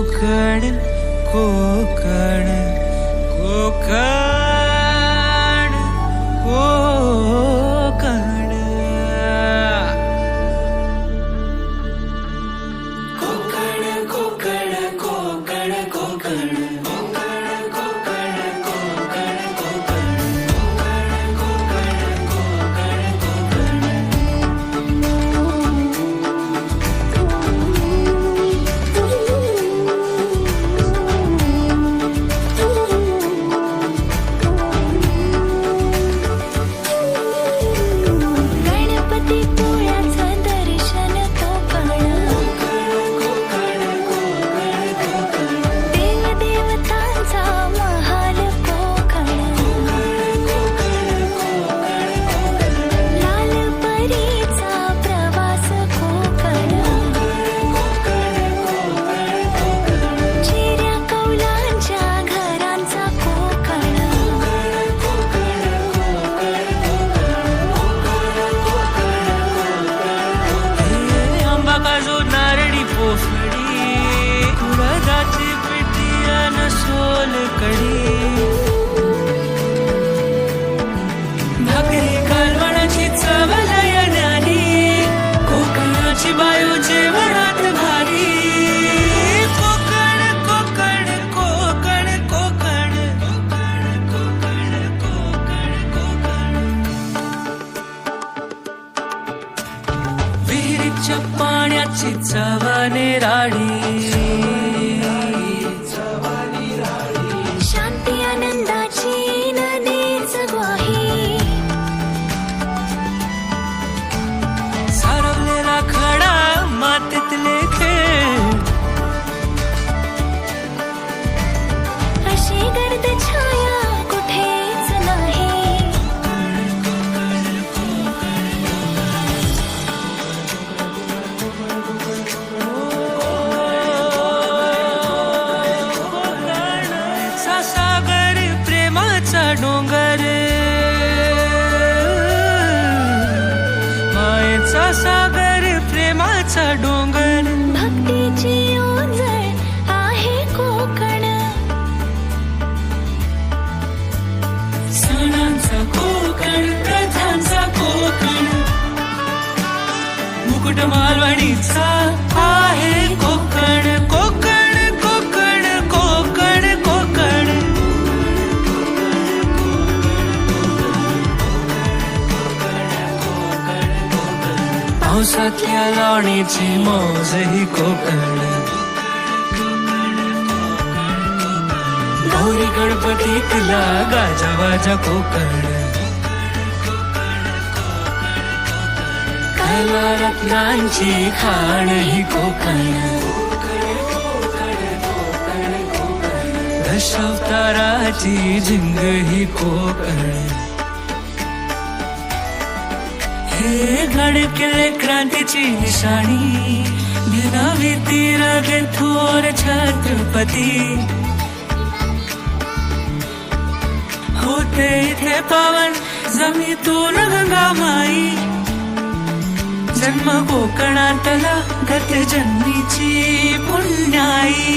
कोकण कोकण कोकण. पाण्याची चवने राडी सागर प्रेमाचा डोंगर. भक्तीची ओंजळ आहे कोकण. सणांचा कोकण प्रथांचा कोकण. मुकुट मालवणीचा पावसातल्या लावणीची मौज ही कोकण. गौरी गणपतीतला गाजावाजा कोकण. कला रत्नांची खाण ही कोकण. दशावताराची झिंग ही कोकण. हे गडकिल्ले क्रांतीची निशाणी. भिनावी तीर थोर छत्रपती. होते इथे पावन जमीतून गंगामाई जन्म कोकणातला गत जन्मीची पुण्याई.